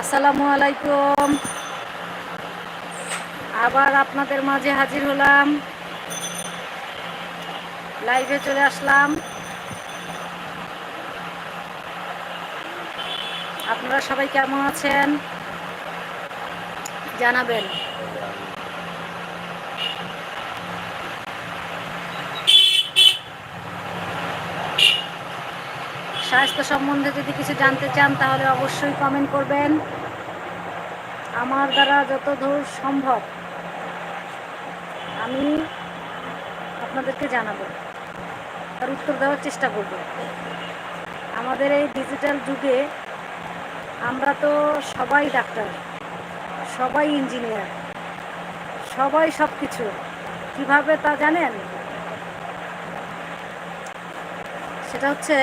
আসসালামু আলাইকুম। আবার আপনাদের মাঝে হাজির হলাম। লাইভে চলে আসলাম। আপনারা সবাই কেমন আছেন? জানাবেন। স্বাস্থ্য সম্বন্ধে যদি কিছু জানতে চান, তাহলে অবশ্যই কমেন্ট করবেন। আমার দ্বারা যত দূর সম্ভব, আমি আপনাদেরকে জানাব। তার উত্তর দেওয়ার চেষ্টা করব। আমাদের এই ডিজিটাল যুগে আমরা তো সবাই ডাক্তার সবাই ইঞ্জিনিয়ার সবাই সব কিছু কীভাবে তা জানেন? সেটা হচ্ছে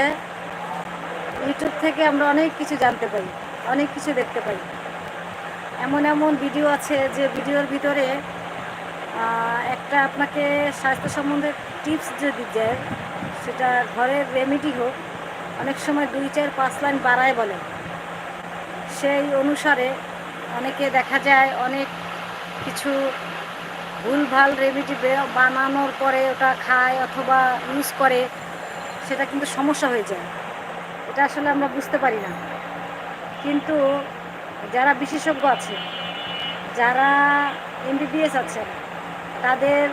থেকে আমরা অনেক কিছু জানতে পারি, অনেক কিছু দেখতে পাই এমন এমন ভিডিও আছে যে ভিডিওর ভিতরে একটা আপনাকে স্বাস্থ্য সম্বন্ধে টিপস যদি দেয়, সেটা ঘরের রেমেডি হোক, অনেক সময় দুই, চার, পাঁচ লাইন বাড়ায় বলে। সেই অনুসারে অনেকে দেখা যায় অনেক কিছু ভুলভাল রেমেডি বানানোর পরে ওটা খায় অথবা ইউজ করে, সেটা কিন্তু সমস্যা হয়ে যায়। এটা আসলে আমরা বুঝতে পারি না। কিন্তু যারা বিশেষজ্ঞ আছে, যারা এমবিবিএস আছেন, তাদের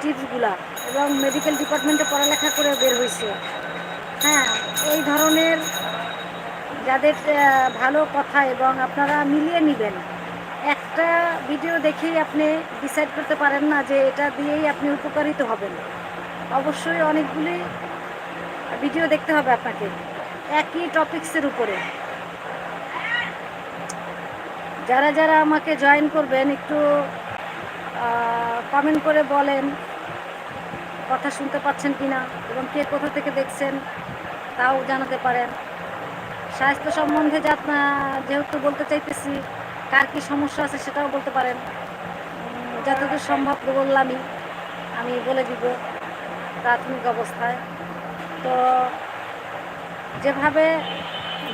টিপসগুলা এবং মেডিকেল ডিপার্টমেন্টে পড়ালেখা করে বের হয়েছে হ্যাঁ এই ধরনের যাদের ভালো কথা এবং আপনারা মিলিয়ে নেবেন, একটা ভিডিও দেখেই আপনি ডিসাইড করতে পারেন না যে এটা দিয়েই আপনি উপকারিত হবেন। অবশ্যই অনেকগুলি ভিডিও দেখতে হবে আপনাকে। একই টপিক্সের উপরে। যারা যারা আমাকে জয়েন করবেন, একটু কমেন্ট করে বলেন, কথা শুনতে পাচ্ছেন কি না এবং কে কোথা থেকে দেখছেন তাও জানাতে পারেন। স্বাস্থ্য সম্বন্ধে যা যেহেতু বলতে চাইতেছি, কার কী সমস্যা আছে সেটাও বলতে পারেন। যতদূর সম্ভব বললামই, আমি বলে দিব প্রাথমিক অবস্থায়। তো যেভাবে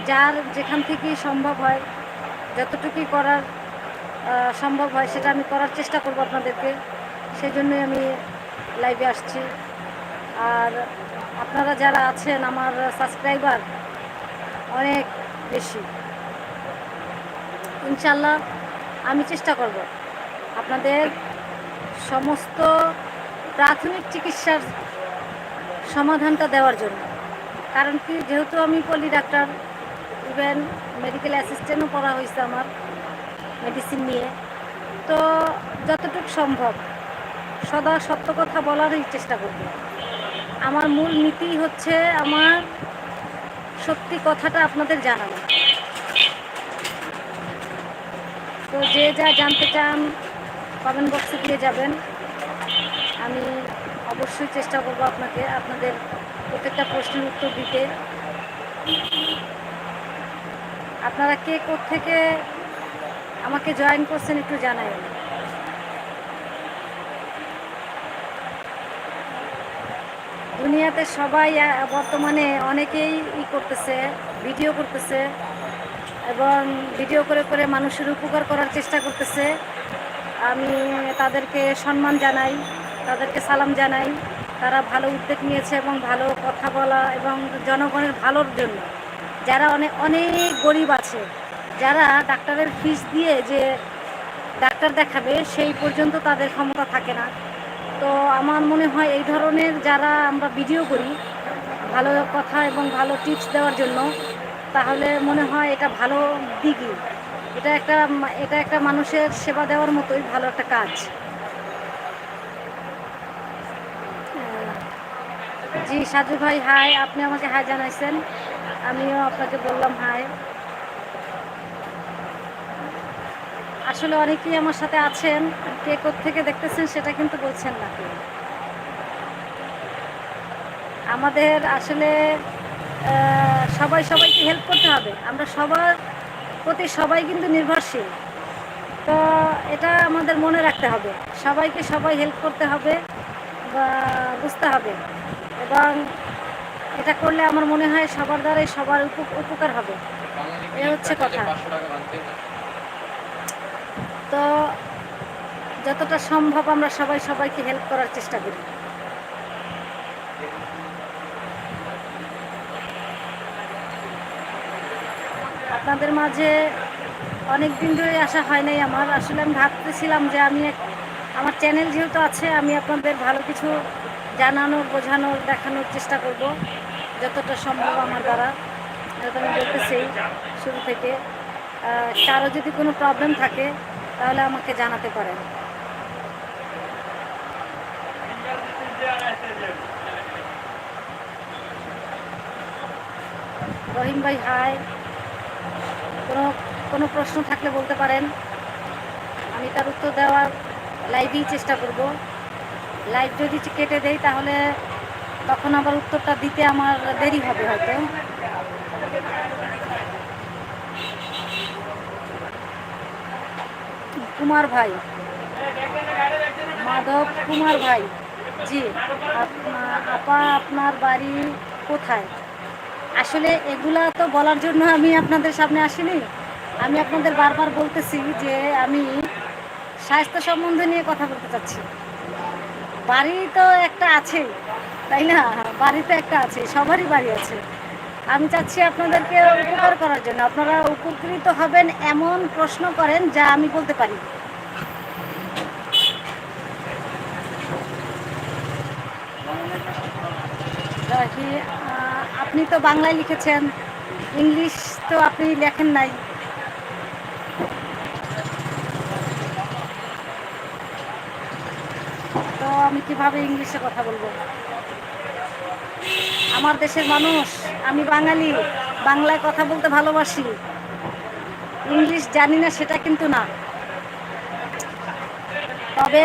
যার যেখান থেকেই সম্ভব হয়, যতটুকুই করার সম্ভব হয় সেটা আমি করার চেষ্টা করব আপনাদেরকে। সেই জন্যই আমি লাইভে আসছি। আর আপনারা যারা আছেন, আমার সাবস্ক্রাইবার অনেক বেশি। ইনশাল্লাহ আমি চেষ্টা করব। আপনাদের সমস্ত প্রাথমিক চিকিৎসার সমাধানটা দেওয়ার জন্য। কারণ কি, যেহেতু আমি পলি ডাক্তার ইভেন মেডিকেল অ্যাসিস্ট্যান্টও পড়া হয়েছে আমার মেডিসিন নিয়ে, তো যতটুকু সম্ভব সদা সত্য কথা বলারই চেষ্টা করব। আমার মূল নীতি হচ্ছে আমার সত্যি কথাটা আপনাদের জানানো। তো যে যা জানতে চান কমেন্ট বক্সে দিয়ে যাবেন। আমি অবশ্যই চেষ্টা করব আপনাকে আপনাদের প্রত্যেকটা প্রশ্নের উত্তর দিতে। আপনারা কে থেকে আমাকে জয়েন করছেন একটু জানাই। দুনিয়াতে সবাই বর্তমানে অনেকেই ই করতেছে, ভিডিও করতেছে এবং ভিডিও করে করে মানুষের উপকার করার চেষ্টা করতেছে। আমি তাদেরকে সম্মান জানাই। তাদেরকে সালাম জানাই। তারা ভালো উদ্যোগ নিয়েছে এবং ভালো কথা বলা এবং জনগণের ভালোর জন্য। যারা অনেক অনেক গরিব আছে, যারা ডাক্তারের ফিস দিয়ে যে ডাক্তার দেখাবে, সেই পর্যন্ত তাদের ক্ষমতা থাকে না। তো আমার মনে হয় এই ধরনের যারা আমরা ভিডিও করি, ভালো কথা এবং ভালো টিপস দেওয়ার জন্য, তাহলে মনে হয় এটা ভালো দিকই। এটা একটা এটা একটা মানুষের সেবা দেওয়ার মতোই ভালো একটা কাজ। জি, সাজু ভাই হাই আপনি আমাকে হাই জানাইছেন। আমিও আপনাকে বললাম হাই আসলে অনেকেই আমার সাথে আছেন, কে থেকে দেখতেছেন সেটা কিন্তু বলছেন না আমাদের আসলে সবাই সবাইকে হেল্প করতে হবে। আমরা সবার প্রতি সবাই কিন্তু নির্ভরশীল। তো এটা আমাদের মনে রাখতে হবে। সবাইকে সবাই হেল্প করতে হবে বা বুঝতে হবে। এবং এটা করলে আমার মনে হয় সবার দ্বারাই সবার উপ- উপকার হবে। এ হচ্ছে কথা। তো যতটা সম্ভব আমরা সবাই সবাইকে হেল্প করার চেষ্টা করি। আপনাদের মাঝে অনেক দিন ধরে আসা হয় নাই আমার। আসলে আমি ভাবতেছিলাম যে আমি এক- আমার চ্যানেল যেহেতু আছে আমি আপনাদের ভালো কিছু জানানোর, বোঝানোর, দেখানোর চেষ্টা করব, যতটা সম্ভব আমার দ্বারা। যেহেতু আমি বলতেছি শুরু থেকে। কারও যদি কোনো প্রবলেম থাকে, তাহলে আমাকে জানাতে পারেন। রহিম ভাই হাই কোনো কোনো প্রশ্ন থাকলে বলতে পারেন। আমি তার উত্তর দেওয়ার লাইভেই চেষ্টা করব। লাইভ যদি কেটে দেই তাহলে তখন আবার উত্তরটা দিতে আমার দেরি হবে হয়তো। কুমার ভাই। মাধব কুমার ভাই। জি আপা, আপনার বাড়ি কোথায়? আসলে এগুলা তো বলার জন্য আমি আপনাদের সামনে আসিনি। আমি আপনাদের বারবার বলতেছি যে আমি স্বাস্থ্য সম্বন্ধে নিয়ে কথা বলতে চাচ্ছি। বাড়ি তো একটা আছে, তাই না? বাড়ি তো একটা আছে, সবারই বাড়ি আছে। আমি চাচ্ছি আপনাদেরকে উপকার করার জন্য। আপনারা উপকৃত হবেন এমন প্রশ্ন করেন যা আমি বলতে পারি। আপনি তো বাংলায় লিখেছেন, ইংলিশ তো আপনি লেখেন নাই তো আমি কীভাবে ইংলিশে কথা বলব? আমার দেশের মানুষ, আমি বাঙালি, বাংলায় কথা বলতে ভালোবাসি। ইংলিশ জানি না, সেটা কিন্তু না। তবে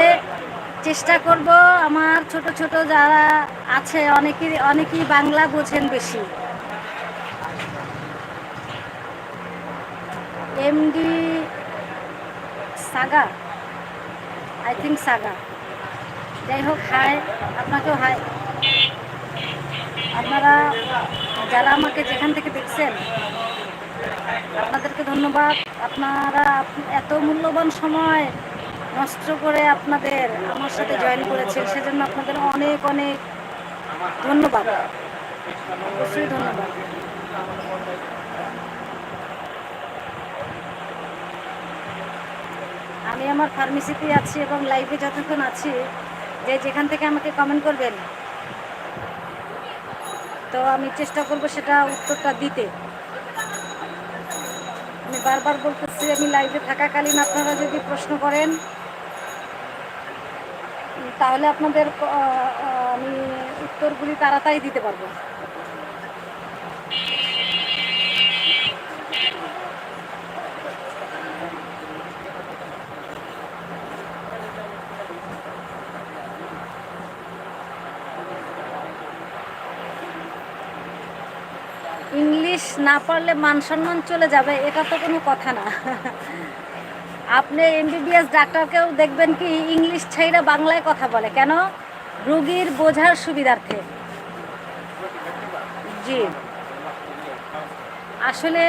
চেষ্টা করব আমার ছোট ছোট যারা আছে, অনেকেই অনেকেই বাংলা বোঝেন বেশি। MD Saga, I think Saga. যাই হোক হাই আপনাকেও হাই আপনারা যারা আমাকে যেখান থেকে দেখছেন, আপনাদেরকে ধন্যবাদ। আপনারা এত মূল্যবান সময় নষ্ট করে আপনাদের আমার সাথে জয়েন করেছেন, সেজন্য আপনাদের অনেক অনেক ধন্যবাদ। অবশ্যই ধন্যবাদ। আমি আমার ফার্মেসিতে আছি এবং লাইভে যতক্ষণ আছি যে যেখান থেকে আমাকে কমেন্ট করবেন, তো আমি চেষ্টা করব সেটা উত্তরটা দিতে। আমি বারবার বলতেছি, আমি লাইভে থাকাকালীন আপনারা যদি প্রশ্ন করেন, তাহলে আপনাদের আমি উত্তরগুলি তাড়াতাড়ি দিতে পারব ইংলিশ না পারলে মান সম্মান চলে যাবে, এটা তো কোনো কথা না। আপনি এমবিবিএস ডাক্তারকেও দেখবেন কি ইংলিশ ছাইরা বাংলায় কথা বলে। কেন? রুগীর বোঝার সুবিধার্থে। জি। আসলে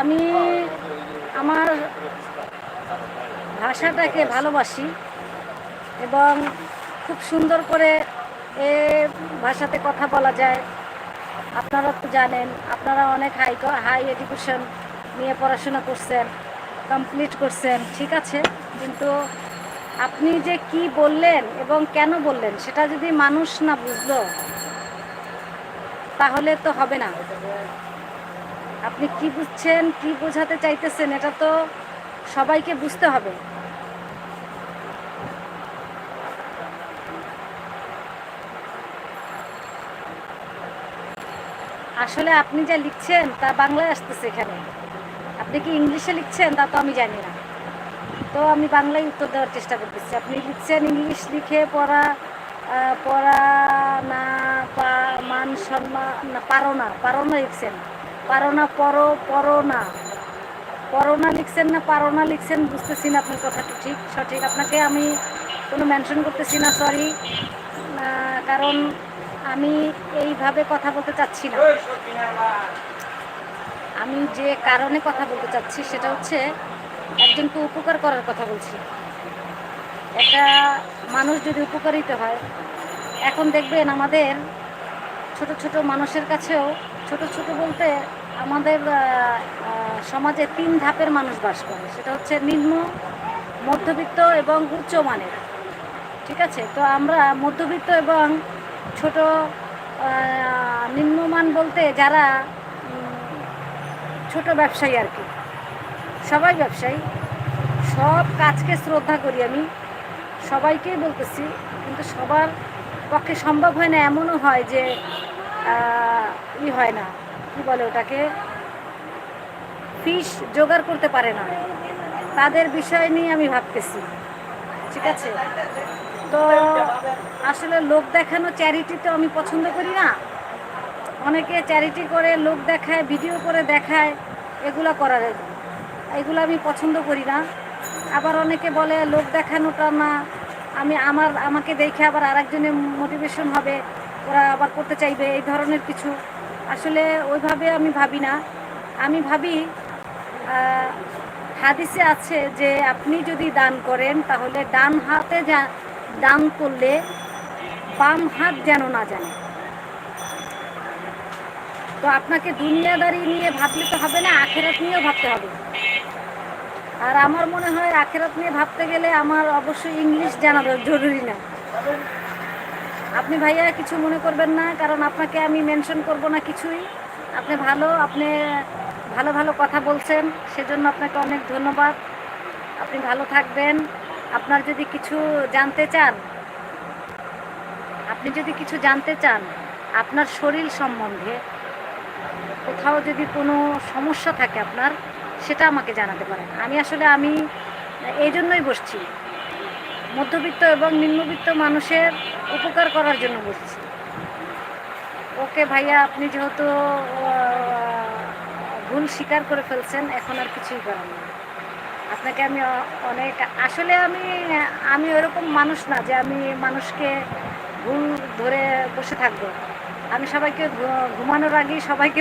আমি আমার ভাষাটাকে ভালোবাসি এবং খুব সুন্দর করে এ ভাষাতে কথা বলা যায়। আপনারা তো জানেন, আপনারা অনেক হাই হাই এডুকেশন নিয়ে পড়াশোনা করছেন কমপ্লিট করছেন, ঠিক আছে? কিন্তু আপনি যে কি বললেন এবং কেন বললেন, সেটা যদি মানুষ না বুঝলো, তাহলে তো হবে না। আপনি কি বুঝছেন, কি বোঝাতে চাইতেছেন, এটা তো সবাইকে বুঝতে হবে। আসলে আপনি যা লিখছেন, তা বাংলায় আসতেছে এখানে। আপনি কি ইংলিশে লিখছেন? তা তো আমি জানি না। তো আমি বাংলায় উত্তর দেওয়ার চেষ্টা করতেছি। আপনি লিখছেন ইংলিশ লিখে পড়া পড়া না, পা- মান, সম্মান, না, পারো না পারো না লিখছেন। পারো না, পড়ো পরো না। পরো না লিখছেন না, পারো না লিখছেন, বুঝতেছি না আপনার কথাটা ঠিক, সঠিক। আপনাকে আমি কোনো মেনশন করতেছি না সরি কারণ আমি এইভাবে কথা বলতে চাচ্ছি না। আমি যে কারণে কথা বলতে চাচ্ছি সেটা হচ্ছে একজনকে উপকার করার কথা বলছি। একটা মানুষ যদি উপকারিত হয়, এখন দেখবেন আমাদের ছোট ছোট মানুষের কাছেও ছোট ছোট বলতে আমাদের সমাজে তিন ধাপের মানুষ বাস করে। সেটা হচ্ছে নিম্ন, মধ্যবিত্ত এবং উচ্চ মানের। ঠিক আছে? তো আমরা মধ্যবিত্ত এবং ছোট নিম্নমান বলতে যারা ছোট ব্যবসায়ী আর কি। সবাই ব্যবসায়ী। সব কাজকে শ্রদ্ধা করি আমি। সবাইকেই বলতেছি, কিন্তু সবার পক্ষে সম্ভব হয় না, এমনও হয় যে ই হয় না। কি বলে ওটাকে? ফিস জোগাড় করতে পারে না। তাদের বিষয় নিয়ে আমি ভাবতেছি। ঠিক আছে? তো আসলে লোক দেখানো চ্যারিটি তো আমি পছন্দ করি না। অনেকে চ্যারিটি করে, লোক দেখায় ভিডিও করে দেখায়, এগুলো করার এগুলো আমি পছন্দ করি না। আবার অনেকে বলে, লোক দেখানোটা না, আমি আমার, আমাকে দেখে আবার আরেকজনের মোটিভেশন হবে, ওরা আবার করতে চাইবে, এই ধরনের কিছু। আসলে ওইভাবে আমি ভাবি না। আমি ভাবি হাদিসে আছে যে আপনি যদি দান করেন, তাহলে ডান হাতে দান করলে বাম হাত যেন না জানে। তো আপনাকে দুনিয়াদারি নিয়ে ভাবলে তো হবে না, আখেরাত নিয়েও ভাবতে হবে। আর আমার মনে হয় আখেরাত নিয়ে ভাবতে গেলে আমার অবশ্যই ইংলিশ জানা জরুরি না। আপনি ভাইয়া কিছু মনে করবেন না, কারণ আপনাকে আমি মেনশন করব না কিছুই। আপনি ভালো, আপনি ভালো ভালো কথা বলছেন, সেজন্য আপনাকে অনেক ধন্যবাদ। আপনি ভালো থাকবেন। আপনার যদি কিছু জানতে চান, আপনি যদি কিছু জানতে চান, আপনার শরীর সম্বন্ধে কোথাও যদি কোনো সমস্যা থাকে আপনার, সেটা আমাকে জানাতে পারেন। আমি আসলে আমি এই জন্যই বসছি। মধ্যবিত্ত এবং নিম্নবিত্ত মানুষের উপকার করার জন্য বসছি। ওকে ভাইয়া, আপনি যেহেতু ভুল স্বীকার করে ফেলছেন, এখন আর কিছুই করার নেই। আপনাকে আমি অনেক, আসলে আমি আমি ওরকম মানুষ না যে আমি মানুষকে ভুল ধরে বসে থাকব। আমি সবাইকে ঘুমানোর আগেই সবাইকে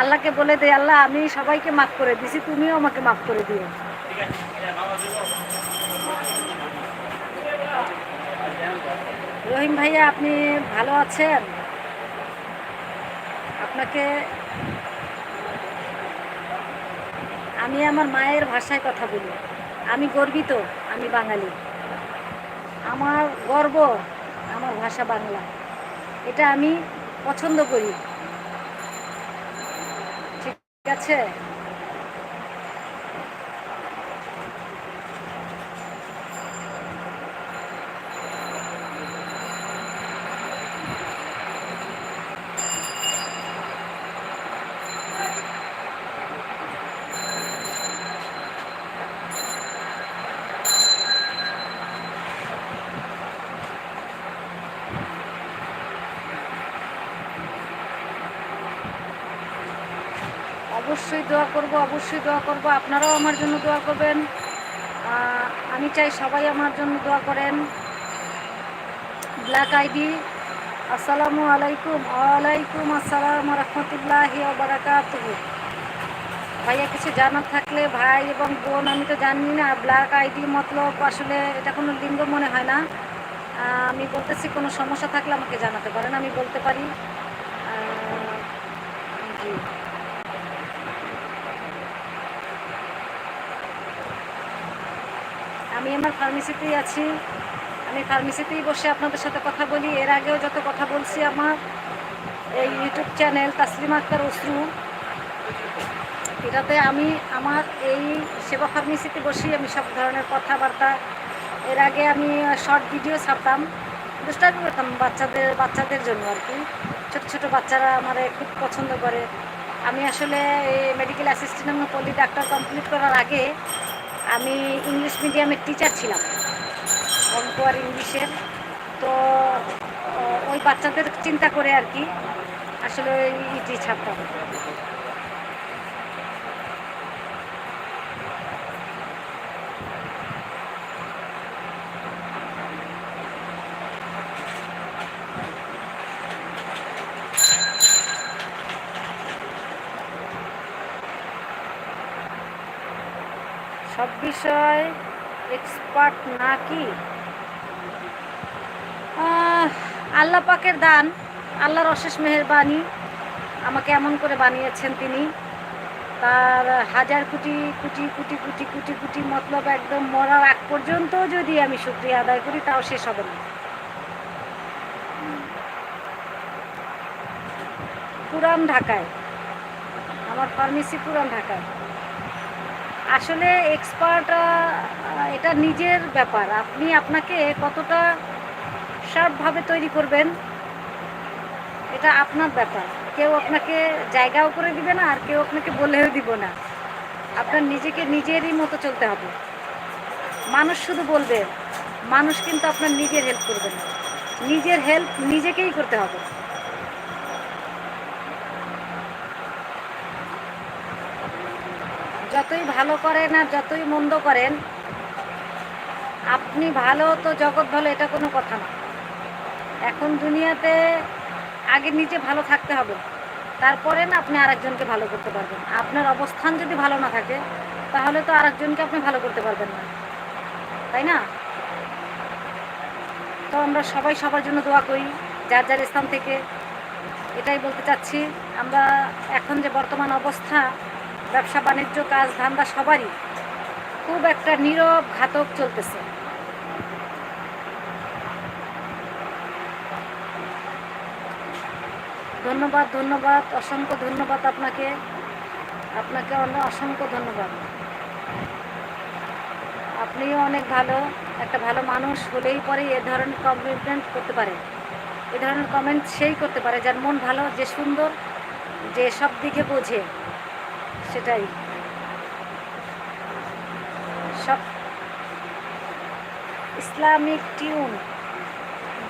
আল্লাহকে বলে দিই, আল্লাহ, আমি সবাইকে মাফ করে দিছি, তুমিও আমাকে মাফ করে দিও। রহিম ভাইয়া, আপনি ভালো আছেন? আপনাকে আমি আমার মায়ের ভাষায় কথা বলি। আমি গর্বিত, আমি বাঙালি। আমার গর্ব, আমার ভাষা বাংলা। এটা আমি পছন্দ করি। ঠিক আছে অবশ্যই দোয়া করব, অবশ্যই দোয়া করব। আপনারাও আমার জন্য দোয়া করবেন। আমি চাই সবাই আমার জন্য দোয়া করেন। ব্ল্যাক আইডি আসসালামু আলাইকুম। ওয়ালাইকুম আসসালাম রহমতুল্লাহি বারাকাত ভাইয়া, কিছু জানার থাকলে ভাই এবং বোন, আমি তো জানি না ব্ল্যাক আইডি মতলব আসলে এটা কোনো লিঙ্গ মনে হয় না। আমি বলতেছি কোনো সমস্যা থাকলে আমাকে জানাতে পারেন, আমি বলতে পারি। জি। আমি আমার ফার্মেসিতেই আছি। আমি ফার্মেসিতেই বসে আপনাদের সাথে কথা বলি। এর আগেও যত কথা বলছি আমার, এই ইউটিউব চ্যানেল তাসলিম আক্তার অশ্রু, এটাতে আমি আমার এই সেবা ফার্মেসিতে বসেই আমি সব ধরনের কথাবার্তা, এর আগে আমি শর্ট ভিডিও ছাপতাম, দুষ্টামি করতাম বাচ্চাদের বাচ্চাদের জন্য আর কি। ছোটো ছোটো বাচ্চারা আমার খুব পছন্দ করে। আমি আসলে এই মেডিকেল অ্যাসিস্ট্যান্ট এবং পলি ডাক্তার কমপ্লিট করার আগে আমি ইংলিশ মিডিয়ামের টিচার ছিলাম। অঙ্ক আর ইংলিশের তো ওই বাচ্চাদের চিন্তা করে আর কি, আসলে ইটি ছাপতাম বিষয় এক্সপার্ট না কি আল্লাহ পাকের দান, আল্লাহর অশেষ মেহেরবানি আমাকে এমন করে বানিয়েছেন তিনি। তার হাজার কোটি কোটি কোটি কোটি কোটি কোটি মতলব একদম মরার আগ পর্যন্ত যদি আমি শুক্রিয়া আদায় করি, তাও শেষ হবে না। পুরান ঢাকায়, আমার ফার্মেসি পুরান ঢাকায়। আসলে এক্সপার্ট এটা নিজের ব্যাপার। আপনি আপনাকে কতটা শার্পভাবে তৈরি করবেন, এটা আপনার ব্যাপার। কেউ আপনাকে জায়গাও করে দিবে না, আর কেউ আপনাকে বলেও দিব না। আপনার নিজেকে নিজেরই মতো চলতে হবে। মানুষ শুধু বলবে, মানুষ কিন্তু আপনার নিজের হেল্প করবে না। নিজের হেল্প নিজেকেই করতে হবে। যতই ভালো করেন আর যতই মন্দ করেন, আপনি ভালো তো জগৎ ভালো, এটা কোনো কথা না। এখন দুনিয়াতে আগে নিজে ভালো থাকতে হবে। তারপরে না আপনি আরেকজনকে ভালো করতে পারবেন। আপনার অবস্থান যদি ভালো না থাকে, তাহলে তো আরেকজনকে আপনি ভালো করতে পারবেন না। তাই না? তো আমরা সবাই সবার জন্য দোয়া করি, যার যার স্থান থেকে। এটাই বলতে চাচ্ছি, আমরা এখন যে বর্তমান অবস্থা ব্যবসা বাণিজ্য, কাজ ধান্দা সবারই খুব একটা নীরব ঘাতক চলতেছে। ধন্যবাদ ধন্যবাদ, অসংখ্য ধন্যবাদ আপনাকে। আপনাকে অনেক অসংখ্য ধন্যবাদ। আপনিও অনেক ভালো, একটা ভালো মানুষ হলেই পরে এ ধরনের কমপ্লিমেন্ট করতে পারে। এ ধরনের কমেন্ট সেই করতে পারে যার মন ভালো, যে সুন্দর, যে সব দিকে বোঝে। সেটাই। সব ইসলামিক টিউন।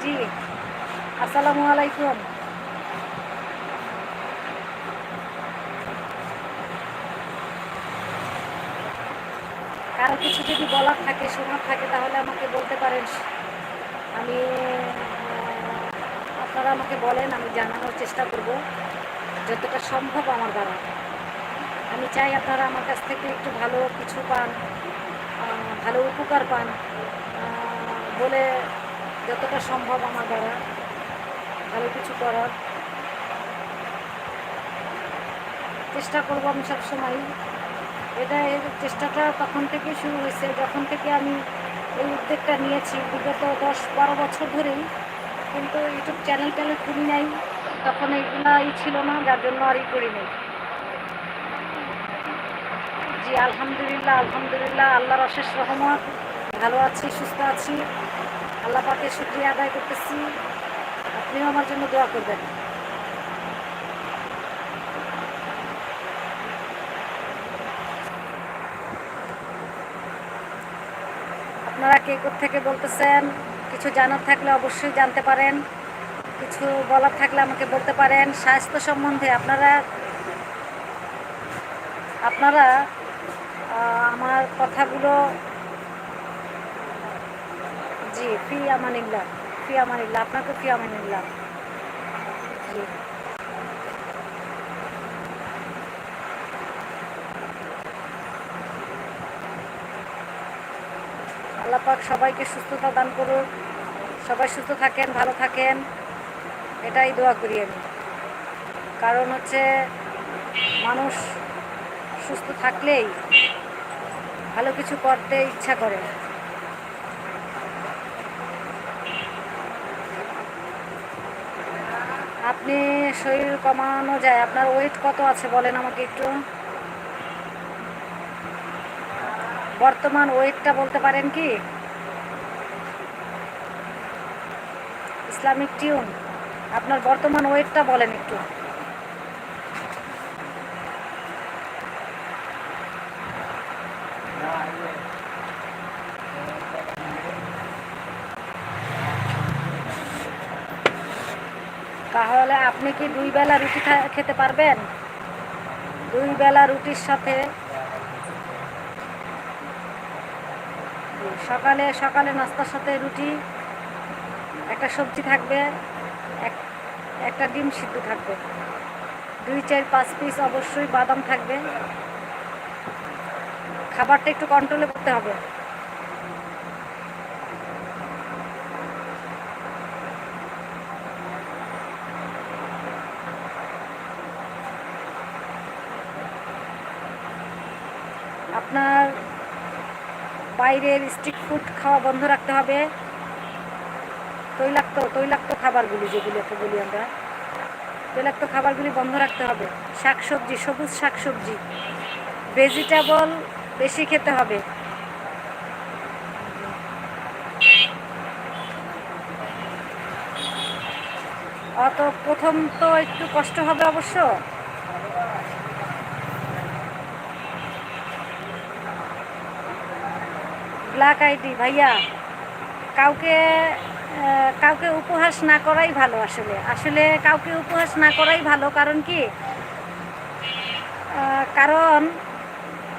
জি, আসসালামু আলাইকুম। কারও কিছু যদি বলার থাকে, শোনার থাকে, তাহলে আমাকে বলতে পারেন। আমি আপনারা আমাকে বলেন, আমি জানানোর চেষ্টা করব, যতটা সম্ভব আমার দ্বারা। আমি চাই আপনারা আমার কাছ থেকে একটু ভালো কিছু পান ভালো উপকার পান বলে যতটা সম্ভব আমার দ্বারা ভালো কিছু করার। চেষ্টা করব আমি সবসময়। এটা এর চেষ্টাটা তখন থেকে শুরু হয়েছে। যখন থেকে আমি এই উদ্যোগটা নিয়েছি, বিগত দশ বারো বছর ধরেই, কিন্তু ইউটিউব চ্যানেল ট্যানেল খুলি নাই। তখন এইগুলাই ছিল না, যার জন্য আর ই করি নাই। জি, আলহামদুলিল্লাহ আলহামদুলিল্লাহ, আল্লাহর অশেষ রহমত। ভালো আছি, সুস্থ আছি। আল্লাহ পাকে শুক্রিয়া আদায় করতেছি। আপনিও আমার জন্য দোয়া করবেন। আপনারা কে থেকে বলতেছেন? কিছু জানার থাকলে অবশ্যই জানতে পারেন। কিছু বলার থাকলে আমাকে বলতে পারেন। স্বাস্থ্য সম্বন্ধে আপনারা আপনারা আমার কথাগুলো, জি ফি আমানিল্লাহ ফি আমানিল্লাহ আপনাকে ফি আমানিল্লাহ জি। আল্লাহ পাক সবাইকে সুস্থতা দান করুন সবাই সুস্থ থাকেন, ভালো থাকেন। এটাই দোয়া করি আমি। কারণ হচ্ছে, মানুষ সুস্থ থাকলেই ভালো কিছু করতে ইচ্ছা করে আপনি শরীর কমানো যায়, আপনার ওয়েট কত আছে বলেন আমাকে একটু? বর্তমান ওয়েটটা বলতে পারেন কি? ইসলামিক টিউন আপনার বর্তমান ওয়েটটা বলেন একটু। তাহলে আপনি কি দুই বেলা রুটি খেতে পারবেন? দুই বেলা রুটির সাথে সকালে সকালে নাস্তার সাথে রুটি, একটা সবজি থাকবে, এক, একটা ডিম সিদ্ধ থাকবে। দুই, চার, পাঁচ পিস অবশ্যই বাদাম থাকবে। খাবারটা একটু কন্ট্রোলে করতে হবে আপনার বাইরের স্ট্রিট ফুড খাওয়া বন্ধ রাখতে হবে। তৈলাক্ত তৈলাক্ত খাবারগুলি যেগুলোকে বলি আমরা। তৈলাক্ত খাবারগুলি বন্ধ রাখতে হবে। শাকসবজি, সবুজ শাকসবজি। ভেজিটেবল বেশি খেতে হবে। অত প্রথম তো একটু কষ্ট হবে অবশ্য। ব্ল্যাক আইডি, ভাইয়া। কাউকে কাউকে উপহাস না করাই ভালো আসলে। আসলে কাউকে উপহাস না করাই ভালো, কারণ কি? কারণ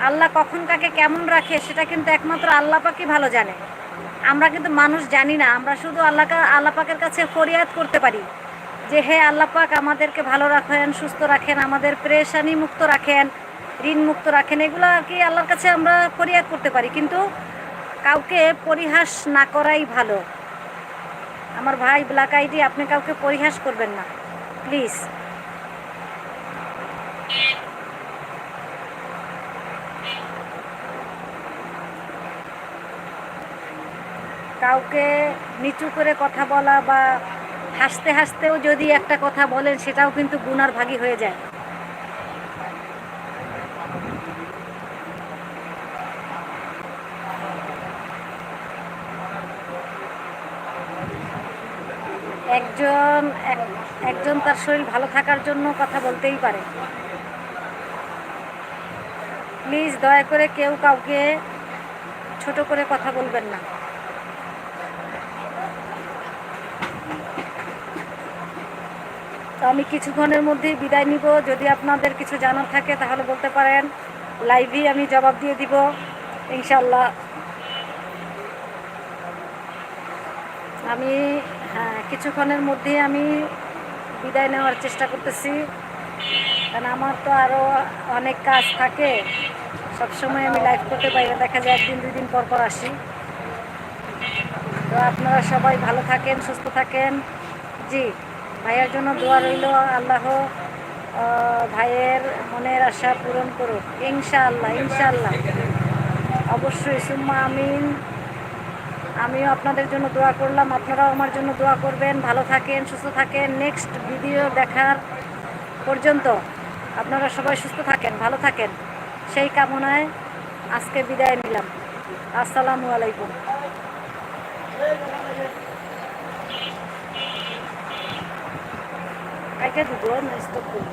আল্লাহ কখন কাকে কেমন রাখে সেটা কিন্তু একমাত্র আল্লাহ পাকই ভালো জানে। আমরা কিন্তু মানুষ জানি না, আমরা শুধু আল্লাহ আল্লাহ পাকের কাছে ফরিয়াদ করতে পারি যে, হে আল্লাহ পাক, আমাদেরকে ভালো রাখেন, সুস্থ রাখেন, আমাদের প্রেশানি মুক্ত রাখেন, ঋণ মুক্ত রাখেন। এগুলো আর কি আল্লাহর কাছে আমরা ফরিয়াদ করতে পারি। কিন্তু কাউকে পরিহাস না করাই ভালো। আমার ভাই ব্ল্যাক আইডি আপনি কাউকে পরিহাস করবেন না। প্লিজ কাউকে নিচু করে কথা বলা বা হাসতে হাসতেও যদি একটা কথা বলেন, সেটাও কিন্তু গুনার ভাগী হয়ে যায়। একজন, এক- একজন তার শরীর ভালো থাকার জন্য কথা বলতেই পারে। প্লিজ দয়া করে কেউ কাউকে ছোট করে কথা বলবেন না। আমি কিছুক্ষণের মধ্যেই বিদায় নিব। যদি আপনাদের কিছু জানার থাকে তাহলে বলতে পারেন লাইভেই আমি জবাব দিয়ে দিব ইনশাল্লাহ আমি কিছুক্ষণের মধ্যেই আমি বিদায় নেওয়ার চেষ্টা করতেছি। কারণ আমার তো আরও অনেক কাজ থাকে। সবসময় আমি লাইভ করতে পারি না। দেখা যায় একদিন, দুই দিন পর পর আসি। তো আপনারা সবাই ভালো থাকেন, সুস্থ থাকেন। জি, ভাইয়ের জন্য দোয়া রইল। আল্লাহ ভাইয়ের মনের আশা পূরণ করুক। ইনশাআল্লাহ ইনশাআল্লাহ। অবশ্যই, সুম্মা আমিন। আমিও আপনাদের জন্য দোয়া করলাম, আপনারাও আমার জন্য দোয়া করবেন, ভালো থাকেন, সুস্থ থাকেন। নেক্সট ভিডিও দেখার পর্যন্ত আপনারা সবাই সুস্থ থাকেন, ভালো থাকেন। সেই কামনায় আজকে বিদায় নিলাম। আসসালামু আলাইকুম। কাইটা দিব না করব?